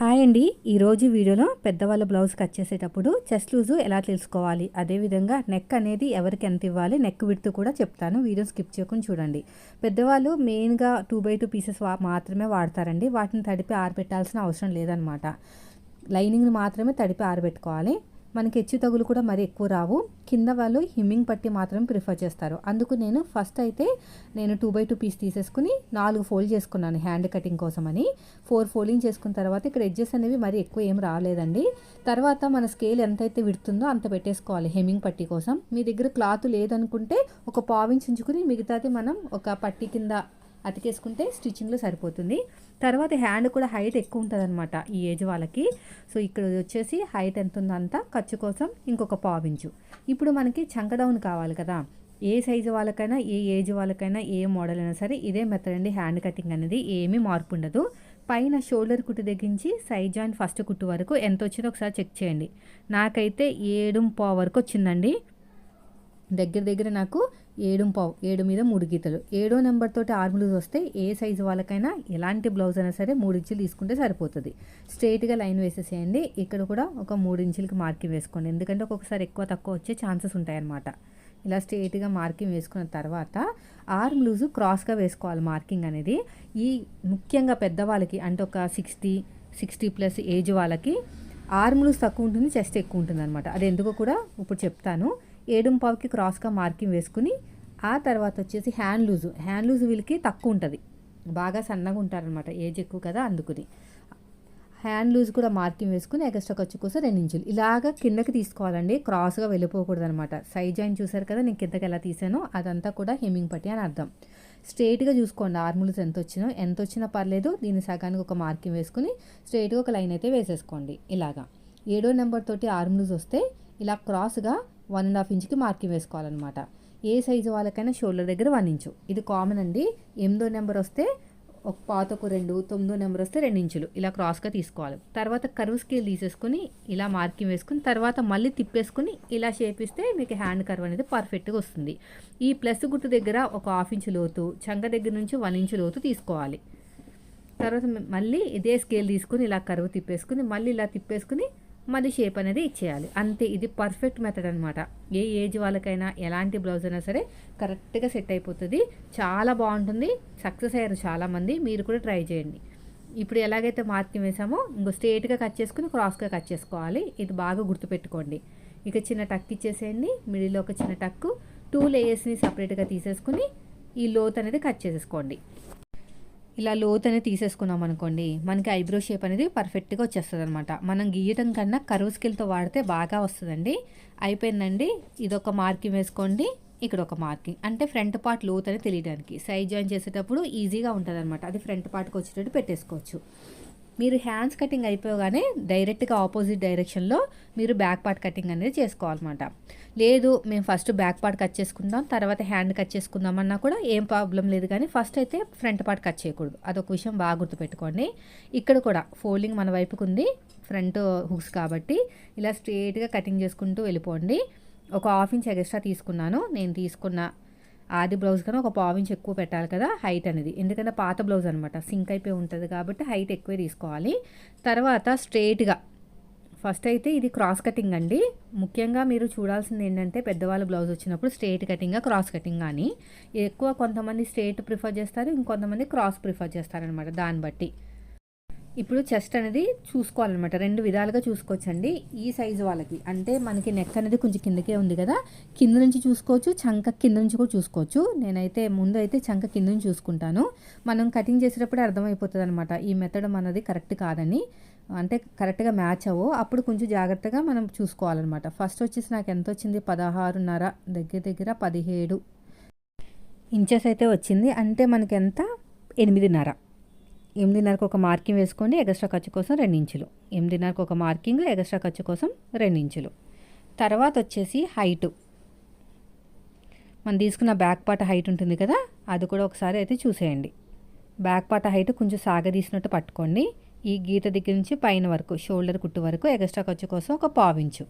Hi అండి. ఈరోజు వీడియోలో పెద్దవాళ్ళ బ్లౌజ్ కట్ చేసేటప్పుడు చెస్ట్ లూజు ఎలా తెలుసుకోవాలి? అదేవిధంగా నెక్ అనేది ఎవరికి ఎంత ఇవ్వాలి? నెక్ విడుతూ కూడా చెప్తాను. వీడియో స్కిప్ చేయకుండా చూడండి. పెద్దవాళ్ళు మెయిన్గా టూ బై టూ పీసెస్ మాత్రమే వాడతారండి. వాటిని తడిపి ఆరబెట్టాల్సిన అవసరం లేదనమాట లైనింగ్ని మాత్రమే తడిపి ఆరబెట్టుకోవాలి. మనకి హెచ్చు తగులు కూడా మరి ఎక్కువ రావు. కింద వాళ్ళు హిమ్మింగ్ పట్టి మాత్రం ప్రిఫర్ చేస్తారు. అందుకు నేను ఫస్ట్ అయితే నేను టూ బై టూ పీస్ తీసేసుకుని నాలుగు ఫోల్డ్ చేసుకున్నాను హ్యాండ్ కటింగ్ కోసం అని ఫోర్ ఫోల్డింగ్ చేసుకున్న తర్వాత ఇక్కడ ఎడ్జెస్ అనేవి మరి ఎక్కువ ఏం రాలేదండి. తర్వాత మన స్కేల్ ఎంతైతే విడుతుందో అంత పెట్టేసుకోవాలి హెమ్మింగ్ పట్టి కోసం. మీ దగ్గర క్లాత్ లేదనుకుంటే ఒక పావించుకుని మిగతాది మనం ఒక పట్టి కింద అతికేసుకుంటే స్టిచ్చింగ్లో సరిపోతుంది. తర్వాత హ్యాండ్ కూడా హైట్ ఎక్కువ ఉంటుంది అనమాట ఈ ఏజ్ వాళ్ళకి. సో ఇక్కడ వచ్చేసి హైట్ ఎంత ఉందో ఖర్చు కోసం ఇంకొక పావించు ఇప్పుడు మనకి చంక డౌన్ కావాలి కదా. ఏ సైజు వాళ్ళకైనా ఏ ఏజ్ వాళ్ళకైనా ఏ మోడల్ అయినా సరే ఇదే మెథడ్ అండి హ్యాండ్ కటింగ్ అనేది. ఏమీ మార్పు ఉండదు. పైన షోల్డర్ కుట్టు దగ్గరించి సైడ్ జాయింట్ ఫస్ట్ కుట్టు వరకు ఎంత వచ్చిందో ఒకసారి చెక్ చేయండి. నాకైతే ఏడు పా వరకు వచ్చిందండి. దగ్గర దగ్గర నాకు ఏడు పావు ఏడు మీద మూడు గీతలు. ఏడో నెంబర్తోటి తోటి ఆర్ములూజ్ వస్తే ఏ సైజు వాళ్ళకైనా ఎలాంటి బ్లౌజ్ అయినా సరే మూడు ఇంచులు తీసుకుంటే సరిపోతుంది. స్ట్రైట్గా లైన్ వేసేసేయండి. ఇక్కడ కూడా ఒక మూడు ఇంచులకి మార్కింగ్ వేసుకోండి. ఎందుకంటే ఒక్కొక్కసారి ఎక్కువ తక్కువ వచ్చే ఛాన్సెస్ ఉంటాయన్నమాట. ఇలా స్ట్రైట్గా మార్కింగ్ వేసుకున్న తర్వాత ఆర్మ్ లూజు క్రాస్గా వేసుకోవాలి మార్కింగ్ అనేది. ఈ ముఖ్యంగా పెద్దవాళ్ళకి అంటే ఒక సిక్స్టీ సిక్స్టీ ప్లస్ ఏజ్ వాళ్ళకి ఆర్మ్ లూజ్ తక్కువ ఉంటుంది చెస్ట్ ఎక్కువ ఉంటుంది అనమాట అది ఎందుకో కూడా ఇప్పుడు చెప్తాను. ఏడుంపావుకి క్రాస్గా మార్కింగ్ వేసుకుని ఆ తర్వాత వచ్చేసి హ్యాండ్ లూజు. హ్యాండ్ లూజ్ వీళ్ళకి తక్కువ ఉంటుంది. బాగా సన్నగా ఉంటారనమాట ఏజ్ ఎక్కువ కదా అందుకుని. హ్యాండ్ లూజ్ కూడా మార్కింగ్ వేసుకుని ఎక్స్ట్రా ఖర్చు కోసం రెండు ఇంచులు. ఇలాగ కిందకి తీసుకోవాలండి. క్రాస్గా వెళ్ళిపోకూడదు అనమాట సైడ్ జాయిన్ చూసారు కదా నేను కిందకి ఎలా తీసానో అదంతా కూడా హెమ్మింగ్ పట్టి అని అర్థం. స్ట్రైట్గా చూసుకోండి ఆర్ముల్స్ ఎంత వచ్చినో. ఎంత వచ్చినా పర్లేదు దీని సగానికి ఒక మార్కింగ్ వేసుకుని స్ట్రైట్గా ఒక లైన్ అయితే వేసేసుకోండి. ఇలాగా. ఏడో నెంబర్ తోటి ఆర్ముల్స్ వస్తే ఇలా క్రాస్గా వన్ అండ్ హాఫ్ ఇంచ్కి మార్కింగ్ వేసుకోవాలన్నమాట. ఏ సైజు వాళ్ళకైనా షోల్డర్ దగ్గర వన్ ఇంచు. ఇది కామన్ అండి. ఎనిమిదో నెంబర్ వస్తే ఒక పాతకు రెండు తొమ్మిదో నెంబర్ వస్తే రెండు ఇంచులు. ఇలా క్రాస్గా తీసుకోవాలి. తర్వాత కర్వ్ స్కేల్ తీసేసుకుని ఇలా మార్కింగ్ వేసుకుని తర్వాత మళ్ళీ తిప్పేసుకుని ఇలా షేప్ ఇస్తే మీకు హ్యాండ్ కర్వ్ అనేది పర్ఫెక్ట్గా వస్తుంది. ఈ ప్లస్ గుర్తు దగ్గర ఒక హాఫ్ ఇంచు లోతు చంక దగ్గర నుంచి వన్ ఇంచు లోతు తీసుకోవాలి. తర్వాత మళ్ళీ ఇదే స్కేల్ తీసుకుని ఇలా కరువు తిప్పేసుకుని మళ్ళీ ఇలా తిప్పేసుకుని మళ్ళీ షేప్ అనేది ఇచ్చేయాలి. అంతే ఇది పర్ఫెక్ట్ మెథడ్ అనమాట ఏ ఏజ్ వాళ్ళకైనా ఎలాంటి బ్లౌజ్ అయినా సరే కరెక్ట్గా సెట్ అయిపోతుంది. చాలా బాగుంటుంది. సక్సెస్ అయ్యారు చాలామంది. మీరు కూడా ట్రై చేయండి. ఇప్పుడు ఎలాగైతే మార్కింగ్ వేసామో ఇంకో స్ట్రేట్గా కట్ చేసుకుని క్రాస్గా కట్ చేసుకోవాలి. ఇది బాగా గుర్తుపెట్టుకోండి. ఇక చిన్న టక్ ఇచ్చేసేయండి. మిడిల్లో ఒక చిన్న టక్కు టూ లేయర్స్ని సపరేట్గా తీసేసుకుని ఈ లోత్ అనేది కట్ చేసేసుకోండి. ఇలా లోతనే అనేది తీసేసుకున్నాం అనుకోండి మనకి ఐబ్రో షేప్ అనేది పర్ఫెక్ట్గా వచ్చేస్తుంది అనమాట మనం గీయటం కన్నా కరువు స్కిల్తో వాడితే బాగా వస్తుందండి. అయిపోయిందండి. ఇదొక మార్కింగ్ వేసుకోండి. ఇక్కడ ఒక మార్కింగ్. అంటే ఫ్రంట్ పార్ట్ లోత్ అనేది తెలియడానికి. సైజ్ జాయిన్ చేసేటప్పుడు ఈజీగా ఉంటుంది అనమాట అది ఫ్రంట్ పార్ట్కి వచ్చేటట్టు పెట్టేసుకోవచ్చు. మీరు హ్యాండ్స్ కటింగ్ అయిపోగానే డైరెక్ట్గా ఆపోజిట్ డైరెక్షన్లో మీరు బ్యాక్ పార్ట్ కటింగ్ అనేది చేసుకోవాలన్నమాట. లేదు మేము ఫస్ట్ బ్యాక్ పార్ట్ కట్ చేసుకుందాం తర్వాత హ్యాండ్ కట్ చేసుకుందాం అన్నా కూడా ఏం ప్రాబ్లం లేదు కానీ ఫస్ట్ అయితే ఫ్రంట్ పార్ట్ కట్ చేయకూడదు. అదొక విషయం బాగా గుర్తుపెట్టుకోండి. ఇక్కడ కూడా ఫోల్డింగ్ మన వైపుకు ఉంది ఫ్రంట్ హుక్స్ కాబట్టి ఇలా స్ట్రేట్గా కటింగ్ చేసుకుంటూ వెళ్ళిపోండి. ఒక హాఫ్ ఇంచ్ ఎక్స్ట్రా తీసుకున్నాను. నేను తీసుకున్న ఆది బ్లౌజ్ కన్నా ఒక పావు ఇంచ్ ఎక్కువ పెట్టాలి కదా హైట్ అనేది. ఎందుకంటే పాత బ్లౌజ్ అనమాట సింక్ అయిపోయి ఉంటుంది కాబట్టి హైట్ ఎక్కువే తీసుకోవాలి. తర్వాత స్ట్రేట్గా ఫస్ట్ అయితే ఇది క్రాస్ కటింగ్ అండి. ముఖ్యంగా మీరు చూడాల్సింది ఏంటంటే పెద్దవాళ్ళ బ్లౌజ్ వచ్చినప్పుడు స్ట్రేట్ కటింగా క్రాస్ కటింగ్ కానీ ఎక్కువ కొంతమంది స్ట్రేట్ ప్రిఫర్ చేస్తారు ఇంకొంతమంది క్రాస్ ప్రిఫర్ చేస్తారనమాట దాన్ని బట్టి. ఇప్పుడు చెస్ట్ అనేది చూసుకోవాలన్నమాట. రెండు విధాలుగా చూసుకోవచ్చండి. ఈ సైజు వాళ్ళకి. అంటే మనకి నెక్ అనేది కొంచెం కిందకే ఉంది కదా. కింద నుంచి చూసుకోవచ్చు చంక కింద నుంచి కూడా చూసుకోవచ్చు. నేనైతే ముందు అయితే చంక కింద నుంచి చూసుకుంటాను. మనం కటింగ్ చేసేటప్పుడు అర్థమైపోతుంది అనమాట ఈ మెథడ్ మనది కరెక్ట్ కాదని. అంటే కరెక్ట్గా మ్యాచ్ అవ్వు. అప్పుడు కొంచెం జాగ్రత్తగా మనం చూసుకోవాలన్నమాట. ఫస్ట్ వచ్చేసి నాకు ఎంత వచ్చింది? పదహారున్నర. దగ్గర దగ్గర పదిహేడు. ఇంచెస్ అయితే వచ్చింది. అంటే మనకి ఎంత? ఎనిమిదిన్నర. ఎనిమిదిన్నరకు ఒక మార్కింగ్ వేసుకోండి ఎగస్ట్రా ఖర్చు కోసం రెండించులు ఎనిమిదిన్నరకు ఒక మార్కింగ్ ఎగస్ట్రా ఖర్చు కోసం రెండించులు తర్వాత వచ్చేసి హైటు. మనం తీసుకున్న బ్యాక్ పార్ట్ హైట్ ఉంటుంది కదా అది కూడా ఒకసారి అయితే చూసేయండి. బ్యాక్ పార్ట్ హైట్ కొంచెం సాగదీసినట్టు పట్టుకోండి. ఈ గీత దగ్గర నుంచి పైన వరకు షోల్డర్ కుట్టు వరకు ఎగస్ట్రా ఖర్చు కోసం ఒక పావించు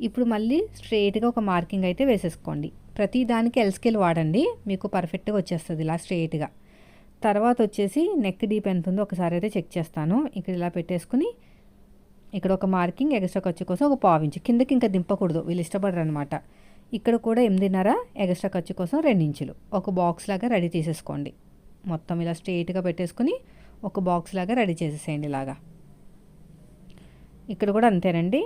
ఇప్పుడు మళ్ళీ స్ట్రెయిట్గా ఒక మార్కింగ్ అయితే వేసేసుకోండి. ప్రతి దానికి ఎల్స్కేల్ వాడండి మీకు పర్ఫెక్ట్గా వచ్చేస్తుంది ఇలా స్ట్రెయిట్గా. తర్వాత వచ్చేసి నెక్ డీప్ ఎంత ఉందో ఒకసారి అయితే చెక్ చేస్తాను. ఇక్కడ ఇలా పెట్టేసుకుని ఇక్కడ ఒక మార్కింగ్ ఎక్స్ట్రా ఖర్చు కోసం ఒక పావు ఇంచు. కిందకి ఇంకా దింపకూడదు. వీళ్ళు ఇష్టపడరు అనమాట ఇక్కడ కూడా ఎనిమిదిన్నర ఎక్స్ట్రా ఖర్చు కోసం రెండు ఇంచులు. ఒక బాక్స్ లాగా రెడీ చేసేసుకోండి. మొత్తం ఇలా స్ట్రెయిట్గా పెట్టేసుకుని ఒక బాక్స్ లాగా రెడీ చేసేసేయండి ఇలాగా. ఇక్కడ కూడా అంతేనండి.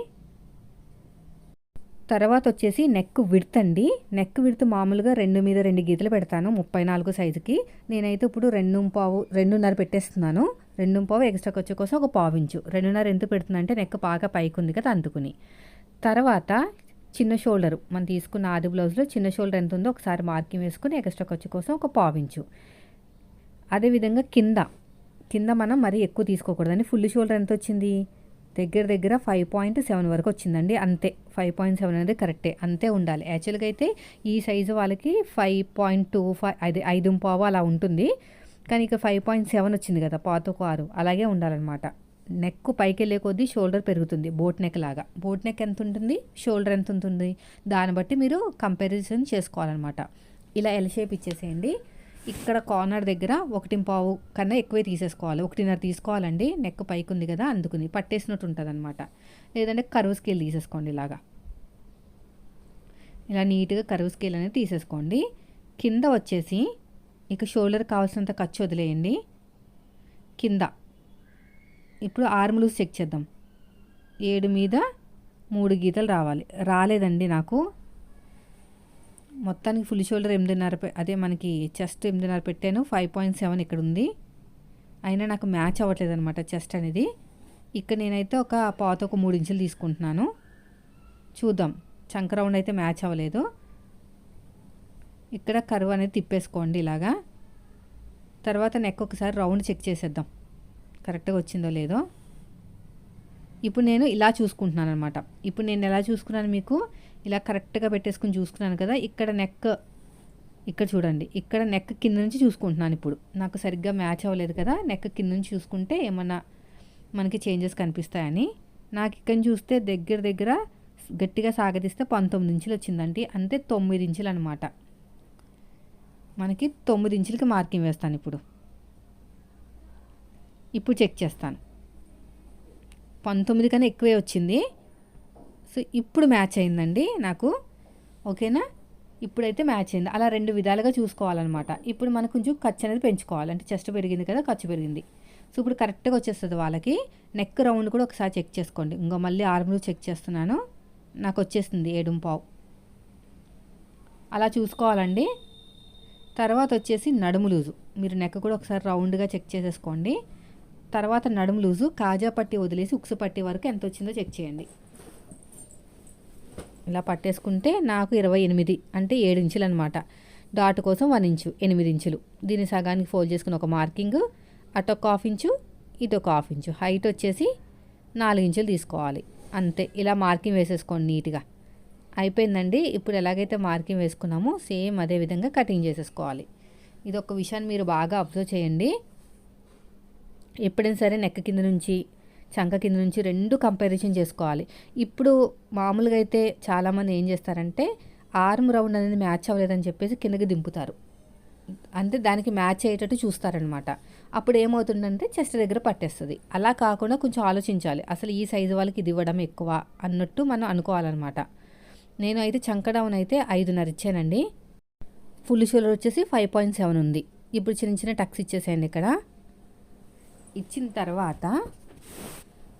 తర్వాత వచ్చేసి నెక్ విడతండి. అండి నెక్ విడ్త్ మామూలుగా రెండు మీద రెండు గీతలు పెడతాను ముప్పై నాలుగు సైజుకి. నేనైతే ఇప్పుడు రెండు పావు రెండున్నర పెట్టేస్తున్నాను. రెండు పావు ఎక్స్ట్రా ఖర్చు కోసం ఒక పావు ఇంచు రెండున్నర ఎంత పెడుతుందంటే అంటే నెక్ బాగా పైకి ఉంది కదా అందుకుని. తర్వాత చిన్న షోల్డర్. మనం తీసుకున్న ఆది బ్లౌజ్లో చిన్న షోల్డర్ ఎంత ఉందో ఒకసారి మార్కింగ్ వేసుకుని ఎక్స్ట్రా ఖర్చు కోసం ఒక పావించు. అదేవిధంగా కింద. కింద మనం మరీ ఎక్కువ తీసుకోకూడదండి. ఫుల్ షోల్డర్ ఎంత వచ్చింది దగ్గర దగ్గర ఫైవ్ పాయింట్ సెవెన్ వరకు వచ్చిందండి. అంతే. ఫైవ్ పాయింట్ సెవెన్ అనేది కరెక్టే అంతే ఉండాలి. యాక్చువల్గా అయితే ఈ సైజు వాళ్ళకి ఫైవ్ పాయింట్ టూ ఫైవ్ ఐదు ఐదు పావు అలా ఉంటుంది. కానీ ఇక ఫైవ్ పాయింట్ సెవెన్ వచ్చింది కదా పాతకు ఆరు అలాగే ఉండాలన్నమాట. నెక్ పైకి వెళ్ళే కొద్దీ షోల్డర్ పెరుగుతుంది. బోట్ నెక్ లాగా. బోట్ నెక్ ఎంత ఉంటుంది? షోల్డర్ ఎంత ఉంటుంది? దాన్ని బట్టి మీరు కంపారిజన్ చేసుకోవాలన్నమాట. ఇలా ఎల్ షేప్ ఇచ్చేసేయండి. ఇక్కడ కార్నర్ దగ్గర ఒకటి పావు కన్నా ఎక్కువే తీసేసుకోవాలి. ఒకటిన్నర తీసుకోవాలండి. నెక్ పైకి ఉంది కదా అందుకుని పట్టేసినట్టు ఉంటుంది అనమాట లేదంటే కరువు స్కేల్ తీసేసుకోండి ఇలాగా. ఇలా నీట్గా కరువు స్కేల్ అనేది తీసేసుకోండి. కింద వచ్చేసి ఇక షోల్డర్ కావాల్సినంత ఖర్చు వదిలేయండి. కింద. ఇప్పుడు ఆర్మ్ లూజ్ చెక్ చేద్దాం. ఏడు మీద మూడు గీతలు రావాలి. రాలేదండి నాకు. మొత్తానికి ఫుల్ షోల్డర్ ఎనిమిదిన్నర అదే మనకి చెస్ట్ ఎనిమిదిన్నర పెట్టాను. ఫైవ్ పాయింట్ సెవెన్ ఇక్కడ ఉంది అయినా నాకు మ్యాచ్ అవ్వట్లేదు అనమాట చెస్ట్ అనేది. ఇక్కడ నేనైతే ఒక పాత ఒక మూడు ఇంచులు తీసుకుంటున్నాను. చూద్దాం. చంక రౌండ్ అయితే మ్యాచ్ అవ్వలేదు. ఇక్కడ కరువు అనేది తిప్పేసుకోండి ఇలాగా. తర్వాత నెక్ ఒకసారి రౌండ్ చెక్ చేసేద్దాం. కరెక్ట్గా వచ్చిందో లేదో. ఇప్పుడు నేను ఇలా చూసుకుంటున్నాను అనమాట ఇప్పుడు నేను ఎలా చూసుకున్నాను మీకు? ఇలా కరెక్ట్గా పెట్టేసుకుని చూసుకున్నాను కదా ఇక్కడ నెక్ ఇక్కడ చూడండి ఇక్కడ నెక్ కింద నుంచి చూసుకుంటున్నాను ఇప్పుడు. నాకు సరిగ్గా మ్యాచ్ అవ్వలేదు కదా నెక్ కింద నుంచి చూసుకుంటే ఏమన్నా మనకి చేంజెస్ కనిపిస్తాయని. నాకు ఇక్కడ చూస్తే దగ్గర దగ్గర గట్టిగా సాగదీస్తే పంతొమ్మిది ఇంచులు వచ్చిందండి. అంతే తొమ్మిది ఇంచులు అనమాట మనకి తొమ్మిది ఇంచులకి మార్కింగ్ వేస్తాను ఇప్పుడు. ఇప్పుడు చెక్ చేస్తాను. పంతొమ్మిది కన్నా ఎక్కువే వచ్చింది. సో ఇప్పుడు మ్యాచ్ అయిందండి నాకు. ఓకేనా? ఇప్పుడైతే మ్యాచ్ అయింది. అలా రెండు విధాలుగా చూసుకోవాలన్నమాట. ఇప్పుడు మనకు కొంచెం ఖర్చు అనేది పెంచుకోవాలి. అంటే చెస్ట్ పెరిగింది కదా ఖర్చు పెరిగింది. సో ఇప్పుడు కరెక్ట్గా వచ్చేస్తుంది వాళ్ళకి. నెక్ రౌండ్ కూడా ఒకసారి చెక్ చేసుకోండి. ఇంకో మళ్ళీ ఆర్మ్లు చెక్ చేస్తున్నాను. నాకు వచ్చేసింది ఏడుంపావు అలా చూసుకోవాలండి. తర్వాత వచ్చేసి నడుము లూజు. మీరు నెక్ కూడా ఒకసారి రౌండ్గా చెక్ చేసేసుకోండి. తర్వాత నడుము లూజు కాజా పట్టి వదిలేసి ఉక్సు పట్టి వరకు ఎంత వచ్చిందో చెక్ చేయండి. ఇలా పట్టేసుకుంటే నాకు ఇరవై ఎనిమిది అంటే ఏడు ఇంచులు అనమాట డాట్ కోసం వన్ ఇంచు ఎనిమిది ఇంచులు. దీన్ని సగానికి ఫోల్డ్ చేసుకుని ఒక మార్కింగ్ అటు ఒక హాఫ్ ఇంచు ఇటు ఒక హాఫ్ ఇంచు. హైట్ వచ్చేసి నాలుగు ఇంచులు తీసుకోవాలి. అంతే. ఇలా మార్కింగ్ వేసేసుకోండి నీట్గా. అయిపోయిందండి. ఇప్పుడు ఎలాగైతే మార్కింగ్ వేసుకున్నామో సేమ్ అదే విధంగా కటింగ్ చేసేసుకోవాలి. ఇది ఒక విషయాన్ని మీరు బాగా అబ్జర్వ్ చేయండి. ఎప్పుడైనా సరే నెక్క కింద నుంచి చంక కింద నుంచి రెండు కంపారిజన్ చేసుకోవాలి. ఇప్పుడు మామూలుగా అయితే చాలామంది ఏం చేస్తారంటే ఆర్మ్ రౌండ్ అనేది మ్యాచ్ అవ్వలేదని చెప్పేసి కిందకి దింపుతారు. అంటే దానికి మ్యాచ్ అయ్యేటట్టు చూస్తారనమాట అప్పుడు ఏమవుతుందంటే చెస్ట్ దగ్గర పట్టేస్తుంది. అలా కాకుండా కొంచెం ఆలోచించాలి. అసలు ఈ సైజు వాళ్ళకి ఇది ఇవ్వడం ఎక్కువ అన్నట్టు మనం అనుకోవాలన్నమాట. నేను అయితే చంక డౌన్ అయితే ఐదున్నర ఇచ్చానండి. ఫుల్ షోల్డర్ వచ్చేసి ఫైవ్ పాయింట్ సెవెన్ ఉంది. ఇప్పుడు చిన్న చిన్న టక్స్ ఇచ్చేసేయండి ఇక్కడ. ఇచ్చిన తర్వాత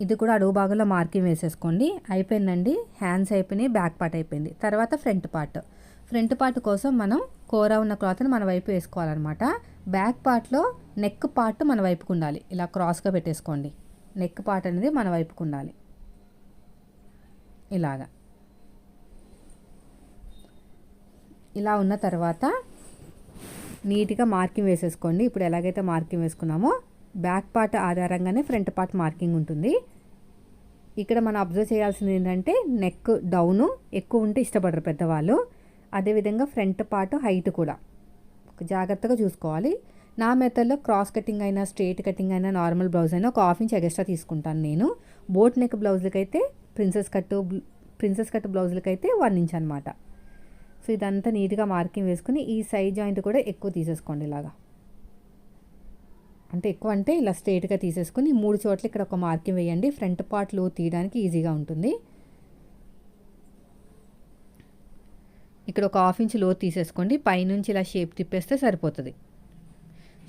ఇది కూడా అడుగు భాగంలో మార్కింగ్ వేసేసుకోండి. అయిపోయిందండి. హ్యాండ్స్ అయిపోయినాయి బ్యాక్ పార్ట్ అయిపోయింది. తర్వాత ఫ్రంట్ పార్ట్. ఫ్రంట్ పార్ట్ కోసం మనం కూర ఉన్న క్లాత్ని మన వైపు వేసుకోవాలన్నమాట. బ్యాక్ పార్ట్లో నెక్ పార్ట్ మన వైపుకు ఉండాలి. ఇలా క్రాస్గా పెట్టేసుకోండి. నెక్ పార్ట్ అనేది మన వైపుకు ఉండాలి. ఇలాగా. ఇలా ఉన్న తర్వాత నీట్గా మార్కింగ్ వేసేసుకోండి. ఇప్పుడు ఎలాగైతే మార్కింగ్ వేసుకున్నామో బ్యాక్ పార్ట్ ఆధారంగానే ఫ్రంట్ పార్ట్ మార్కింగ్ ఉంటుంది. ఇక్కడ మనం అబ్జర్వ్ చేయాల్సింది ఏంటంటే నెక్ డౌను ఎక్కువ ఉంటే ఇష్టపడరు పెద్దవాళ్ళు. అదేవిధంగా ఫ్రంట్ పార్ట్ హైట్ కూడా. జాగ్రత్తగా చూసుకోవాలి. నా మెథడ్లో క్రాస్ కటింగ్ అయినా స్ట్రేట్ కటింగ్ అయినా నార్మల్ బ్లౌజ్ అయినా ఒక హాఫ్ ఇంచ్ ఎక్స్ట్రా తీసుకుంటాను నేను. బోట్ నెక్ బ్లౌజ్లకి అయితే ప్రిన్సెస్ కట్ ప్రిన్సెస్ కట్ బ్లౌజులకైతే అయితే వన్ ఇంచ్ అనమాట సో ఇదంతా నీట్గా మార్కింగ్ వేసుకుని ఈ సైడ్ జాయింట్ కూడా ఎక్కువ తీసేసుకోండి ఇలాగా. అంటే ఎక్కువ అంటే ఇలా స్ట్రేట్గా తీసేసుకుని మూడు చోట్ల ఇక్కడ ఒక మార్కింగ్ వేయండి. ఫ్రంట్ పార్ట్లో తీయడానికి ఈజీగా ఉంటుంది. ఇక్కడ ఒక హాఫ్ ఇంచ్లో తీసేసుకోండి. పైనుంచి ఇలా షేప్ తిప్పేస్తే సరిపోతుంది.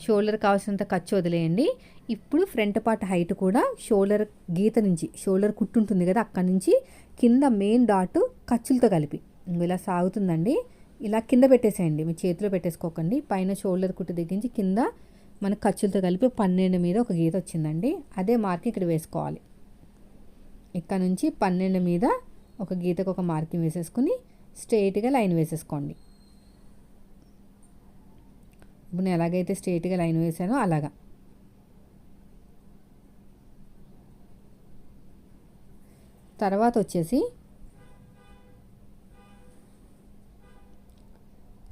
షోల్డర్ కావాల్సినంత ఖర్చు వదిలేయండి. ఇప్పుడు ఫ్రంట్ పార్ట్ హైట్ కూడా షోల్డర్ గీత నుంచి షోల్డర్ కుట్టు ఉంటుంది కదా అక్కడి నుంచి కింద మెయిన్ డాట్ ఖర్చులతో కలిపి. ఇలా సాగుతుందండి. ఇలా కింద పెట్టేసేయండి. మీ చేతిలో పెట్టేసుకోకండి. పైన షోల్డర్ కుట్టు దగ్గరించి కింద మన ఖర్చులతో కలిపి పన్నెండు మీద ఒక గీత వచ్చిందండి. అదే మార్క్ ఇక్కడ వేసుకోవాలి. ఇక్కడ నుంచి పన్నెండు మీద ఒక గీతకు ఒక మార్కింగ్ వేసేసుకుని స్ట్రైట్గా లైన్ వేసేసుకోండి. ఇప్పుడు నేను ఎలాగైతే స్ట్రైట్గా లైన్ వేసానో అలాగా. తర్వాత వచ్చేసి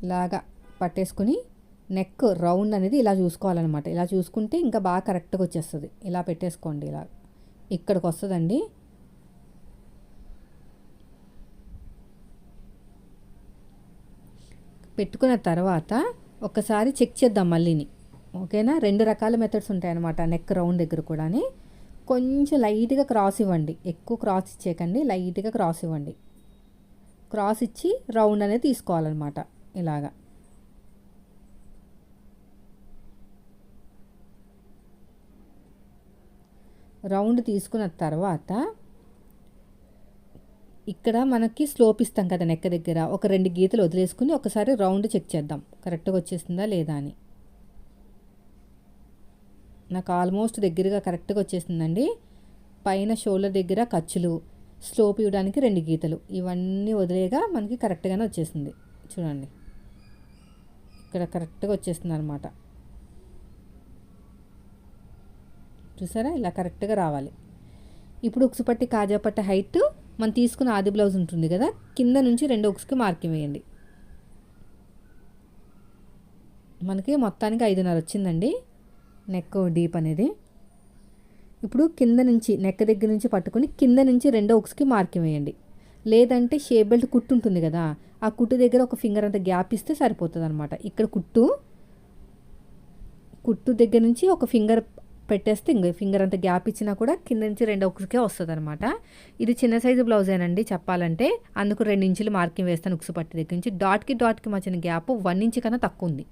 ఇలాగా పట్టేసుకుని నెక్ రౌండ్ అనేది ఇలా చూసుకోవాలన్నమాట. ఇలా చూసుకుంటే ఇంకా బాగా కరెక్ట్గా వచ్చేస్తుంది. ఇలా పెట్టేసుకోండి ఇలా. ఇక్కడికి వస్తుందండి. పెట్టుకున్న తర్వాత ఒకసారి చెక్ చేద్దాం మళ్ళీని. ఓకేనా? రెండు రకాల మెథడ్స్ ఉంటాయన్నమాట నెక్ రౌండ్ దగ్గర కూడా కొంచెం లైట్గా క్రాస్ ఇవ్వండి. ఎక్కువ క్రాస్ ఇచ్చేయకండి లైట్గా క్రాస్ ఇవ్వండి. క్రాస్ ఇచ్చి రౌండ్ అనేది తీసుకోవాలన్నమాట ఇలాగా. రౌండ్ తీసుకున్న తర్వాత ఇక్కడ మనకి స్లోప్ ఇస్తాం కదా నెక్క దగ్గర. ఒక రెండు గీతలు వదిలేసుకుని ఒకసారి రౌండ్ చెక్ చేద్దాం. కరెక్ట్గా వచ్చేసిందా లేదా అని. నాకు ఆల్మోస్ట్ దగ్గరగా కరెక్ట్గా వచ్చేసిందండి. పైన షోల్డర్ దగ్గర ఖర్చులు స్లోప్ ఇవ్వడానికి రెండు గీతలు. ఇవన్నీ వదిలేగా మనకి కరెక్ట్గానే వచ్చేసింది. చూడండి. ఇక్కడ కరెక్ట్గా వచ్చేస్తుంది అనమాట చూసారా? ఇలా కరెక్ట్గా రావాలి. ఇప్పుడు ఉక్సుపట్టి కాజాపట్టి హైట్ మనం తీసుకున్న ఆది బ్లౌజ్ ఉంటుంది కదా? కింద నుంచి రెండు ఉక్స్కి మార్కింగ్ వేయండి మనకి మొత్తానికి ఐదున్నర వచ్చిందండి. నెక్ డీప్ అనేది. ఇప్పుడు కింద నుంచి నెక్ దగ్గర నుంచి పట్టుకొని కింద నుంచి రెండో ఉక్స్కి మార్కింగ్ వేయండి లేదంటే షేప్ బెల్ట్ కుట్టు ఉంటుంది కదా? ఆ కుట్టు దగ్గర ఒక ఫింగర్ అంత గ్యాప్ ఇస్తే సరిపోతుంది అనమాట ఇక్కడ కుట్టు కుట్టు దగ్గర నుంచి ఒక ఫింగర్ పెట్టేస్తే ఇంక ఫింగర్ అంత గ్యాప్ ఇచ్చినా కూడా కింద నుంచి రెండు ఒకరికే వస్తుంది అనమాట ఇది చిన్న సైజు బ్లౌజేనండి చెప్పాలంటే. అందుకు రెండు ఇంచులు మార్కింగ్ వేస్తాను ఉక్సు పట్టి దగ్గర నుంచి. డాట్కి డాట్కి మధ్యన గ్యాప్ వన్ ఇంచ్ కన్నా తక్కువ ఉంది.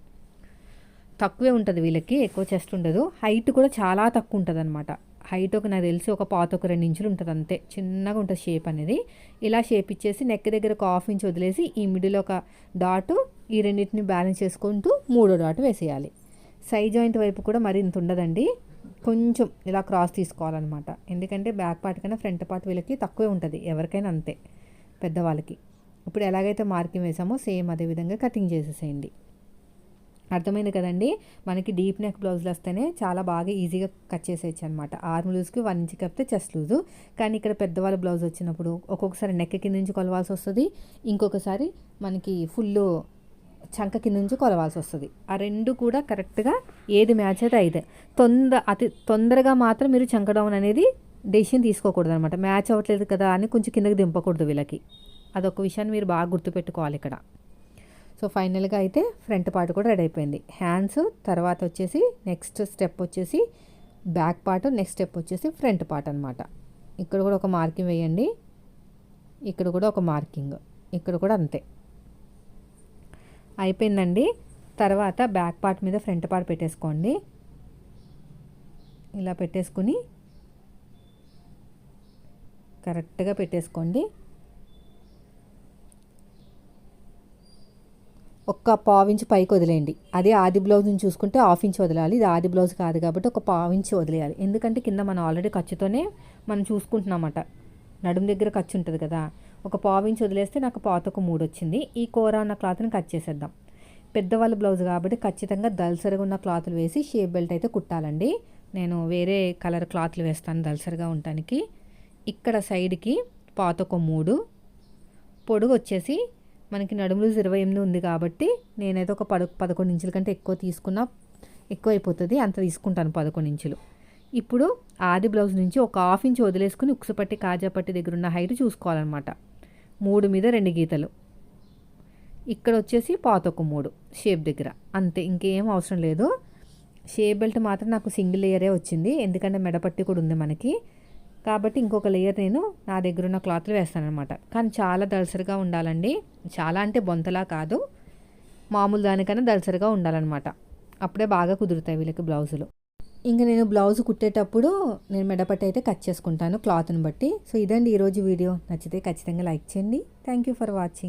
తక్కువే ఉంటుంది వీళ్ళకి ఎక్కువ చెస్ట్ ఉండదు. హైట్ కూడా చాలా తక్కువ ఉంటుంది అనమాట హైట్ ఒక నాకు తెలిసి ఒక పాత ఒక రెండు ఇంచులు ఉంటుంది అంతే. చిన్నగా ఉంటుంది షేప్ అనేది. ఇలా షేప్ ఇచ్చేసి నెక్ దగ్గర ఒక హాఫ్ ఇంచ్ వదిలేసి ఈ మిడిల్ ఒక డాటు ఈ రెండింటిని బ్యాలెన్స్ చేసుకుంటూ మూడో డాట్ వేసేయాలి. సై జాయింట్ వైపు కూడా మరి ఇంత ఉండదండి. కొంచెం ఇలా క్రాస్ తీసుకోవాలన్నమాట. ఎందుకంటే బ్యాక్ పార్ట్ కన్నా ఫ్రంట్ పార్ట్ వీళ్ళకి తక్కువే ఉంటుంది. ఎవరికైనా అంతే పెద్దవాళ్ళకి. ఇప్పుడు ఎలాగైతే మార్కింగ్ వేసామో సేమ్ అదే విధంగా కటింగ్ చేసేసేయండి. అర్థమైంది కదండి? మనకి డీప్ నెక్ బ్లౌజులు వస్తేనే చాలా బాగా ఈజీగా కట్ చేసేయచ్చు అనమాట ఆర్మ్ లూజ్కి వన్ ఇంచ్ కప్పితే చెస్ట్ లూజు. కానీ ఇక్కడ పెద్దవాళ్ళ బ్లౌజ్ వచ్చినప్పుడు ఒక్కొక్కసారి నెక్ కింద నుంచి కొలవాల్సి వస్తుంది. ఇంకొకసారి మనకి ఫుల్ చంక కింద నుంచి కొలవాల్సి వస్తుంది. ఆ రెండు కూడా కరెక్ట్గా ఏది మ్యాచ్ అయితే అయితే తొందర అతి తొందరగా మాత్రం మీరు చంక డౌన్ అనేది డెసిషన్ తీసుకోకూడదు అనమాట మ్యాచ్ అవ్వట్లేదు కదా అని కొంచెం కిందకి దింపకూడదు వీళ్ళకి. అదొక విషయాన్ని మీరు బాగా గుర్తుపెట్టుకోవాలి ఇక్కడ. సో ఫైనల్గా అయితే ఫ్రంట్ పార్ట్ కూడా రెడీ అయిపోయింది. హ్యాండ్స్ తర్వాత వచ్చేసి నెక్స్ట్ స్టెప్ వచ్చేసి బ్యాక్ పార్ట్ నెక్స్ట్ స్టెప్ వచ్చేసి ఫ్రంట్ పార్ట్ అనమాట ఇక్కడ కూడా ఒక మార్కింగ్ వేయండి. ఇక్కడ కూడా ఒక మార్కింగ్. ఇక్కడ కూడా అంతే. అయిపోయిందండి. తర్వాత బ్యాక్ పార్ట్ మీద ఫ్రంట్ పార్ట్ పెట్టేసుకోండి. ఇలా పెట్టేసుకుని కరెక్ట్గా పెట్టేసుకోండి. ఒక్క పావించి పైకి వదిలేయండి. అదే ఆది బ్లౌజ్ని చూసుకుంటే హాఫ్ ఇంచ్ వదలాలి. ఇది ఆది బ్లౌజ్ కాదు కాబట్టి ఒక పావించి వదిలేయాలి. ఎందుకంటే కింద మనం ఆల్రెడీ ఖర్చుతోనే మనం చూసుకుంటున్నామట. నడుము దగ్గర ఖర్చు ఉంటుంది కదా. ఒక పావించి వదిలేస్తే నాకు పాతకు మూడు వచ్చింది. ఈ కూర ఉన్న క్లాత్ని కట్ చేసేద్దాం. పెద్దవాళ్ళ బ్లౌజ్ కాబట్టి ఖచ్చితంగా దల్సరిగా ఉన్న క్లాత్లు వేసి షేప్ బెల్ట్ అయితే కుట్టాలండి. నేను వేరే కలర్ క్లాత్లు వేస్తాను దల్సరిగా ఉండటానికి. ఇక్కడ సైడ్కి పాతొక మూడు. పొడుగు వచ్చేసి మనకి నడుములు ఇరవై ఎనిమిది ఉంది కాబట్టి నేనైతే ఒక పద పదకొండు ఇంచుల కంటే ఎక్కువ తీసుకున్నా ఎక్కువ అయిపోతుంది అంత తీసుకుంటాను పదకొండు ఇంచులు. ఇప్పుడు ఆది బ్లౌజ్ నుంచి ఒక హాఫ్ ఇంచ్ వదిలేసుకుని ఉక్సుపట్టి కాజాపట్టి దగ్గర ఉన్న హైట్ చూసుకోవాలన్నమాట. మూడు మీద రెండు గీతలు. ఇక్కడ వచ్చేసి పాతొక మూడు షేప్ దగ్గర. అంతే ఇంకేం అవసరం లేదు. షేప్ బెల్ట్ మాత్రం నాకు సింగిల్ లేయరే వచ్చింది. ఎందుకంటే మెడపట్టి కూడా ఉంది మనకి. కాబట్టి ఇంకొక లేయర్ నేను నా దగ్గర ఉన్న క్లాత్లో వేస్తాను అనమాట కానీ చాలా దళసరిగా ఉండాలండి. చాలా అంటే బొంతలా కాదు. మామూలు దానికన్నా దళసరిగా ఉండాలన్నమాట. అప్పుడే బాగా కుదురుతాయి వీళ్ళకి బ్లౌజులు. ఇంకా నేను బ్లౌజ్ కుట్టేటప్పుడు నేను మెడపట్టి అయితే కట్ చేసుకుంటాను క్లాత్ని బట్టి. సో ఇదండి ఈరోజు వీడియో. నచ్చితే ఖచ్చితంగా లైక్ చేయండి. Thank you for watching.